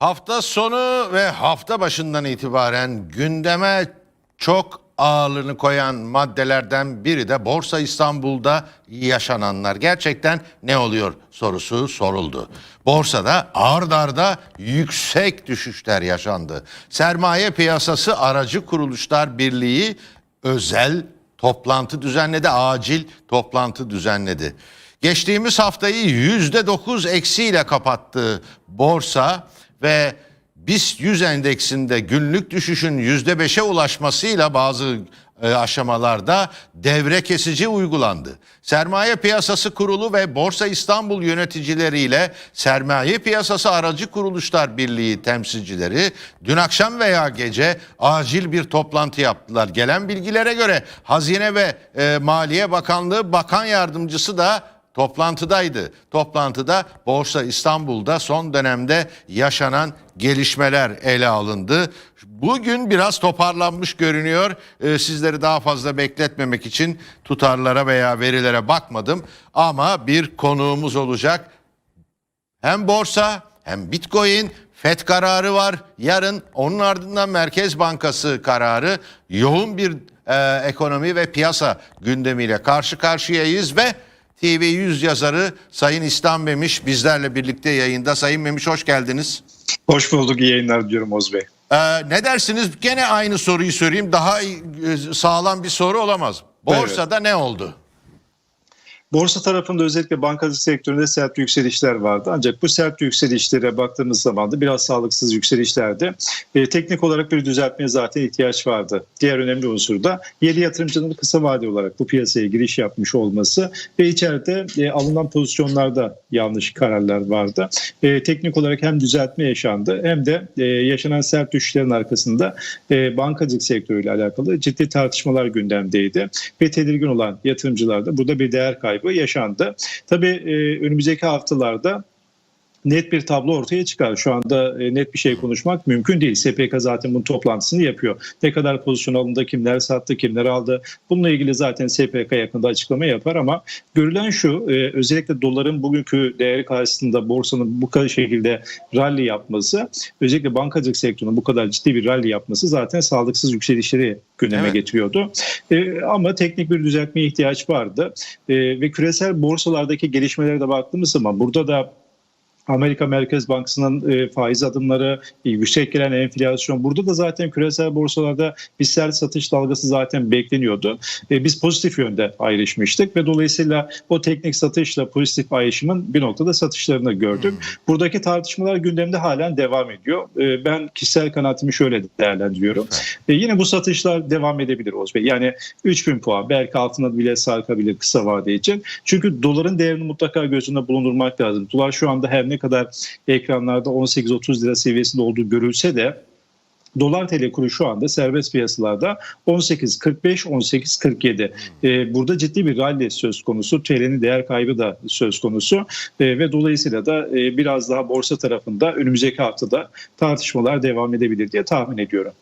Hafta sonu ve hafta başından itibaren gündeme çok ağırlığını koyan maddelerden biri de Borsa İstanbul'da yaşananlar. Gerçekten ne oluyor sorusu soruldu. Borsada ard arda yüksek düşüşler yaşandı. Sermaye piyasası aracı kuruluşlar birliği özel toplantı düzenledi, acil toplantı düzenledi. Geçtiğimiz haftayı yüzde dokuz eksiyle kapattı borsa ve BIST 100 endeksinde günlük düşüşün yüzde beşe ulaşmasıyla bazı e, aşamalarda devre kesici uygulandı. Sermaye Piyasası Kurulu ve Borsa İstanbul yöneticileriyle Sermaye Piyasası Aracı Kuruluşlar Birliği temsilcileri dün akşam veya gece acil bir toplantı yaptılar. Gelen bilgilere göre Hazine ve e, Maliye Bakanlığı Bakan Yardımcısı da toplantıdaydı. Toplantıda Borsa İstanbul'da son dönemde yaşanan gelişmeler ele alındı. Bugün biraz toparlanmış görünüyor. Ee, sizleri daha fazla bekletmemek için tutarlara veya verilere bakmadım. Ama bir konuğumuz olacak. Hem borsa hem bitcoin FED kararı var. Yarın onun ardından Merkez Bankası kararı yoğun bir e, ekonomi ve piyasa gündemiyle karşı karşıyayız ve TV100 yazarı Sayın İslam Memiş bizlerle birlikte yayında. Sayın Memiş hoş geldiniz. Hoş bulduk, iyi yayınlar diyorum Oz Bey. Ee, ne dersiniz? Gene aynı soruyu sorayım. Daha e, sağlam bir soru olamaz. Borsada ne oldu? Borsa tarafında özellikle bankacılık sektöründe sert yükselişler vardı. Ancak bu sert yükselişlere baktığımız zaman da biraz sağlıksız yükselişlerdi. E, teknik olarak bir düzeltmeye zaten ihtiyaç vardı. Diğer önemli unsur da yeni yatırımcının kısa vade olarak bu piyasaya giriş yapmış olması ve içeride e, alınan pozisyonlarda yanlış kararlar vardı. E, teknik olarak hem düzeltme yaşandı hem de e, yaşanan sert düşüşlerin arkasında e, bankacılık sektörüyle alakalı ciddi tartışmalar gündemdeydi. Ve tedirgin olan yatırımcılar da burada bir değer kaybı yaşandı. Tabii e, önümüzdeki haftalarda net bir tablo ortaya çıkar. Şu anda e, net bir şey konuşmak mümkün değil. SPK zaten bunun toplantısını yapıyor. Ne kadar pozisyon alındı, kimler sattı, kimler aldı. Bununla ilgili zaten SPK yakında açıklama yapar ama görülen şu e, özellikle doların bugünkü değeri karşısında borsanın bu kadar şekilde rally yapması özellikle bankacılık sektörünün bu kadar ciddi bir rally yapması zaten sağlıksız yükselişleri gündeme Evet. getiriyordu. E, ama teknik bir düzeltmeye ihtiyaç vardı. E, ve küresel borsalardaki gelişmelere de baktığımız zaman burada da Amerika Merkez Bankası'nın e, faiz adımları, e, yüksek gelen enflasyon. Burada da zaten küresel borsalarda bir sert satış dalgası zaten bekleniyordu. E, biz pozitif yönde ayrışmıştık ve dolayısıyla o teknik satışla pozitif ayrışımın bir noktada satışlarını gördük. Buradaki tartışmalar gündemde halen devam ediyor. E, ben kişisel kanaatimi şöyle değerlendiriyorum. E, yine bu satışlar devam edebilir Oğuz Bey. Yani 3000 puan belki altına bile sarkabilir kısa vade için. Çünkü doların değerini mutlaka gözünde bulundurmak lazım. Dolar şu anda her ne kadar ekranlarda 18-30 lira seviyesinde olduğu görülse de Dolar TL kuru şu anda serbest piyasalarda 18.45-18.47. Ee, burada ciddi bir rally söz konusu. TL'nin değer kaybı da söz konusu. Ee, ve dolayısıyla da e, biraz daha borsa tarafında önümüzdeki haftada tartışmalar devam edebilir diye tahmin ediyorum.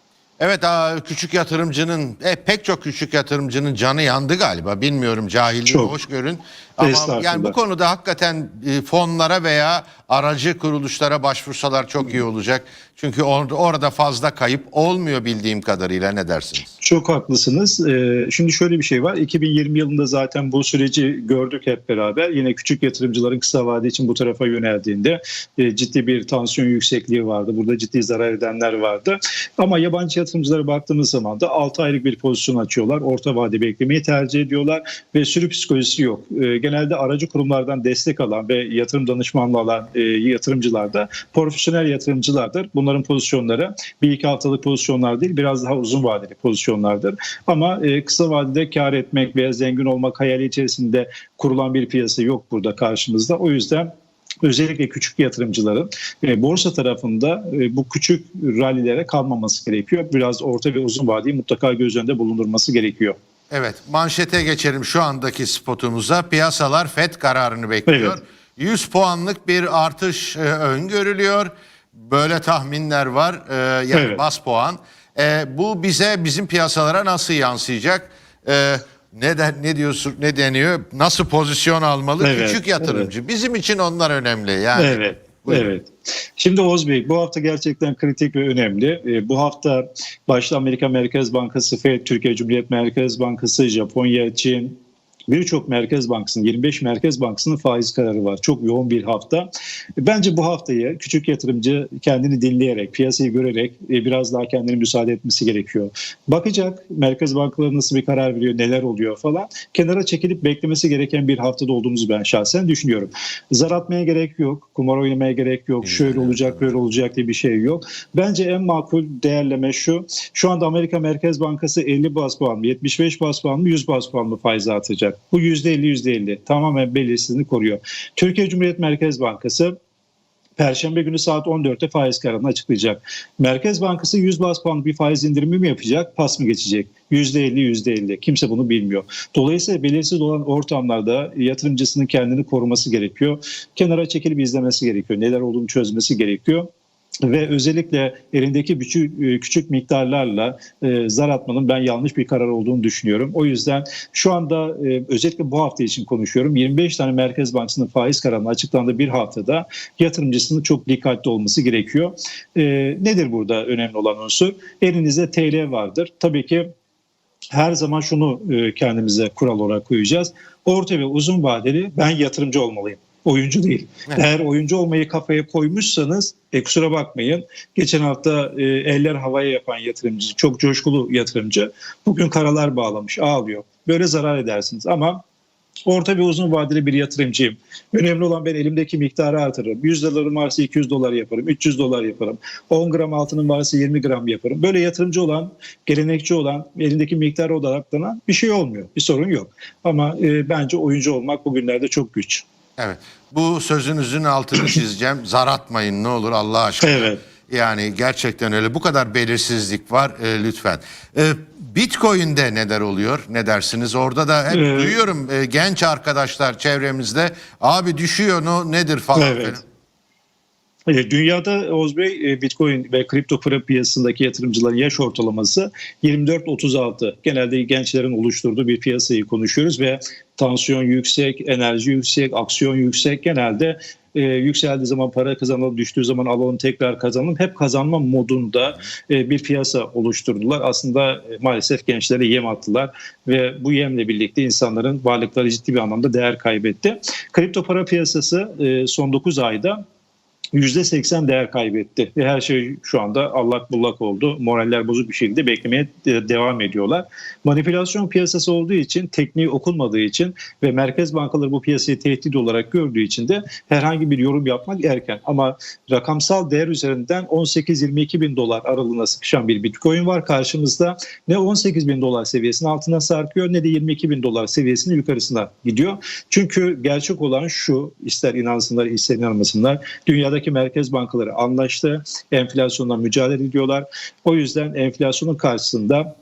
Evet küçük yatırımcının e, pek çok küçük yatırımcının canı yandı galiba. Bilmiyorum cahilliği Çok. hoş görün. Ama yani bu konuda hakikaten e, fonlara veya aracı kuruluşlara başvursalar çok iyi olacak. Çünkü orada, orada fazla kayıp olmuyor bildiğim kadarıyla ne dersiniz? Çok haklısınız. Ee, Şimdi şöyle bir şey var. 2020 yılında zaten bu süreci gördük hep beraber. Yine küçük yatırımcıların kısa vade için bu tarafa yöneldiğinde e, ciddi bir tansiyon yüksekliği vardı. Burada ciddi zarar edenler vardı. Ama yabancı yatırımcılara baktığımız zaman da 6 aylık bir pozisyon açıyorlar. Orta vade beklemeyi tercih ediyorlar ve sürü psikolojisi yok. Ee, Genelde aracı kurumlardan destek alan ve yatırım danışmanlığı alan e, yatırımcılar da profesyonel yatırımcılardır. Bunların pozisyonları bir iki haftalık pozisyonlar değil biraz daha uzun vadeli pozisyonlardır. Ama e, kısa vadede kar etmek veya zengin olmak hayali içerisinde kurulan bir piyasa yok burada karşımızda. O yüzden özellikle küçük yatırımcıların e, borsa tarafında e, bu küçük rallilere kalmaması gerekiyor. Biraz orta ve uzun vadeyi mutlaka göz önünde bulundurması gerekiyor. Evet manşete geçelim şu andaki spotumuza. Piyasalar FED kararını bekliyor. Evet. 100 puanlık bir artış e, öngörülüyor. Böyle tahminler var. E, yani Evet. bas puan. E, bu bize bizim piyasalara nasıl yansıyacak? E, ne de, ne diyorsun ne deniyor? Nasıl pozisyon almalı Evet, küçük yatırımcı? Bizim için onlar önemli. Yani Evet. Buyurun. Evet. Şimdi Oğuz Bey bu hafta gerçekten kritik ve önemli. E, bu hafta başta Amerika Merkez Bankası, FED, Türkiye Cumhuriyet Merkez Bankası, Japonya, Çin, birçok merkez bankasının 25 merkez bankasının faiz kararı var. Çok yoğun bir hafta. Bence bu haftayı küçük yatırımcı kendini dinleyerek, piyasayı görerek e, biraz daha kendine müsaade etmesi gerekiyor. Bakacak merkez bankaları nasıl bir karar veriyor, neler oluyor falan. Kenara çekilip beklemesi gereken bir haftada olduğumuzu ben şahsen düşünüyorum. Zar atmaya gerek yok, kumar oynamaya gerek yok, şöyle olacak, böyle olacak diye bir şey yok. Bence en makul değerleme şu. Şu anda Amerika Merkez Bankası 50 bas puan mı, 75 bas puan mı, 100 bas puan mı faiz atacak? Bu %50 %50 tamamen belirsizliğini koruyor. Türkiye Cumhuriyet Merkez Bankası Perşembe günü saat 14'te faiz kararını açıklayacak. Merkez Bankası 100 bas puan bir faiz indirimi mi yapacak, pas mı geçecek? %50 %50. Kimse bunu bilmiyor. Dolayısıyla belirsiz olan ortamlarda yatırımcısının kendini koruması gerekiyor. Kenara çekilip izlemesi gerekiyor. Neler olduğunu çözmesi gerekiyor ve özellikle elindeki küçük, küçük miktarlarla e, zar atmanın ben yanlış bir karar olduğunu düşünüyorum. O yüzden şu anda e, özellikle bu hafta için konuşuyorum. 25 tane Merkez Bankası'nın faiz kararının açıklandığı bir haftada yatırımcısının çok dikkatli olması gerekiyor. E, nedir burada önemli olan unsur? Elinizde TL vardır. Tabii ki her zaman şunu e, kendimize kural olarak koyacağız. Orta ve uzun vadeli ben yatırımcı olmalıyım. Oyuncu değil. Evet. Eğer oyuncu olmayı kafaya koymuşsanız e, kusura bakmayın. Geçen hafta e, eller havaya yapan yatırımcı, çok coşkulu yatırımcı bugün karalar bağlamış, ağlıyor. Böyle zarar edersiniz ama orta ve uzun vadeli bir yatırımcıyım. Önemli olan ben elimdeki miktarı artırırım. 100 dolarım varsa 200 dolar yaparım, 300 dolar yaparım. 10 gram altının varsa 20 gram yaparım. Böyle yatırımcı olan, gelenekçi olan, elindeki miktara odaklanan bir şey olmuyor. Bir sorun yok. Ama e, bence oyuncu olmak bugünlerde çok güç. Evet. Bu sözünüzün altını çizeceğim. Zar atmayın ne olur Allah aşkına. Evet. Yani gerçekten öyle. Bu kadar belirsizlik var e, lütfen. E, Bitcoin'de neler oluyor? Ne dersiniz? Orada da hep Ee, duyuyorum e, genç arkadaşlar çevremizde abi düşüyor no nedir falan Evet. filan. E, Dünyada Oğuz Bey e, Bitcoin ve kripto para piyasasındaki yatırımcıların yaş ortalaması 24-36. Genelde gençlerin oluşturduğu bir piyasayı konuşuyoruz ve tansiyon yüksek, enerji yüksek, aksiyon yüksek. Genelde e, yükseldiği zaman para kazanalım, düştüğü zaman alalım tekrar kazanalım. Hep kazanma modunda e, bir piyasa oluşturdular. Aslında e, maalesef gençlere yem attılar ve bu yemle birlikte insanların varlıkları ciddi bir anlamda değer kaybetti. Kripto para piyasası e, son 9 ayda %80 değer kaybetti. Ve her şey şu anda allak bullak oldu. Moraller bozuk bir şekilde beklemeye de- devam ediyorlar. Manipülasyon piyasası olduğu için, tekniği okunmadığı için ve merkez bankaları bu piyasayı tehdit olarak gördüğü için de herhangi bir yorum yapmak erken. Ama rakamsal değer üzerinden 18-22 bin dolar aralığına sıkışan bir bitcoin var karşımızda. Ne 18 bin dolar seviyesinin altına sarkıyor ne de 22 bin dolar seviyesinin yukarısına gidiyor. Çünkü gerçek olan şu, ister inansınlar ister inanmasınlar, dünyadaki merkez bankaları anlaştı, enflasyonla mücadele ediyorlar. O yüzden enflasyonun karşısında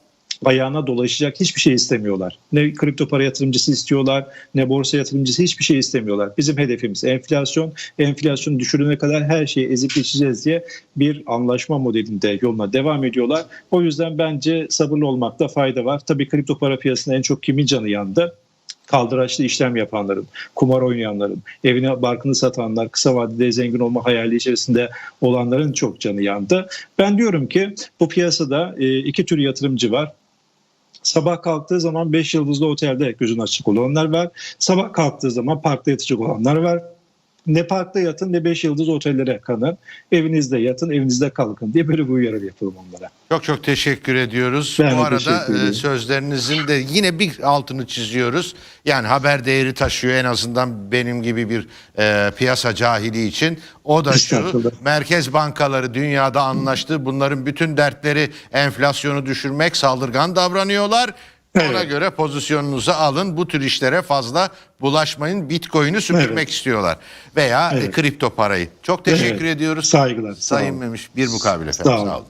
ayağına dolaşacak hiçbir şey istemiyorlar. Ne kripto para yatırımcısı istiyorlar, ne borsa yatırımcısı hiçbir şey istemiyorlar. Bizim hedefimiz enflasyon. Enflasyonu düşürene kadar her şeyi ezip geçeceğiz diye bir anlaşma modelinde yoluna devam ediyorlar. O yüzden bence sabırlı olmakta fayda var. Tabii kripto para piyasasında en çok kimin canı yandı? Kaldıraçlı işlem yapanların, kumar oynayanların, evine barkını satanlar, kısa vadede zengin olma hayali içerisinde olanların çok canı yandı. Ben diyorum ki bu piyasada e, iki tür yatırımcı var. Sabah kalktığı zaman 5 yıldızlı otelde gözün açık olanlar var. Sabah kalktığı zaman parkta yatacak olanlar var. Ne parkta yatın ne 5 yıldız otellere kanın. Evinizde yatın, evinizde kalkın diye böyle bir uyarı yapalım onlara. Çok çok teşekkür ediyoruz. Ben Bu arada e, sözlerinizin de yine bir altını çiziyoruz. Yani haber değeri taşıyor en azından benim gibi bir e, piyasa cahili için. O da şu merkez bankaları dünyada anlaştı. Bunların bütün dertleri enflasyonu düşürmek, saldırgan davranıyorlar. Ona Evet. göre pozisyonunuzu alın. Bu tür işlere fazla bulaşmayın. Bitcoin'i süpürmek Evet. istiyorlar. Veya e, Evet. kripto parayı. Çok teşekkür Evet. ediyoruz. Saygılar. Sayın. Memiş bir mukabele efendim. Sağ olun. Sağ olun.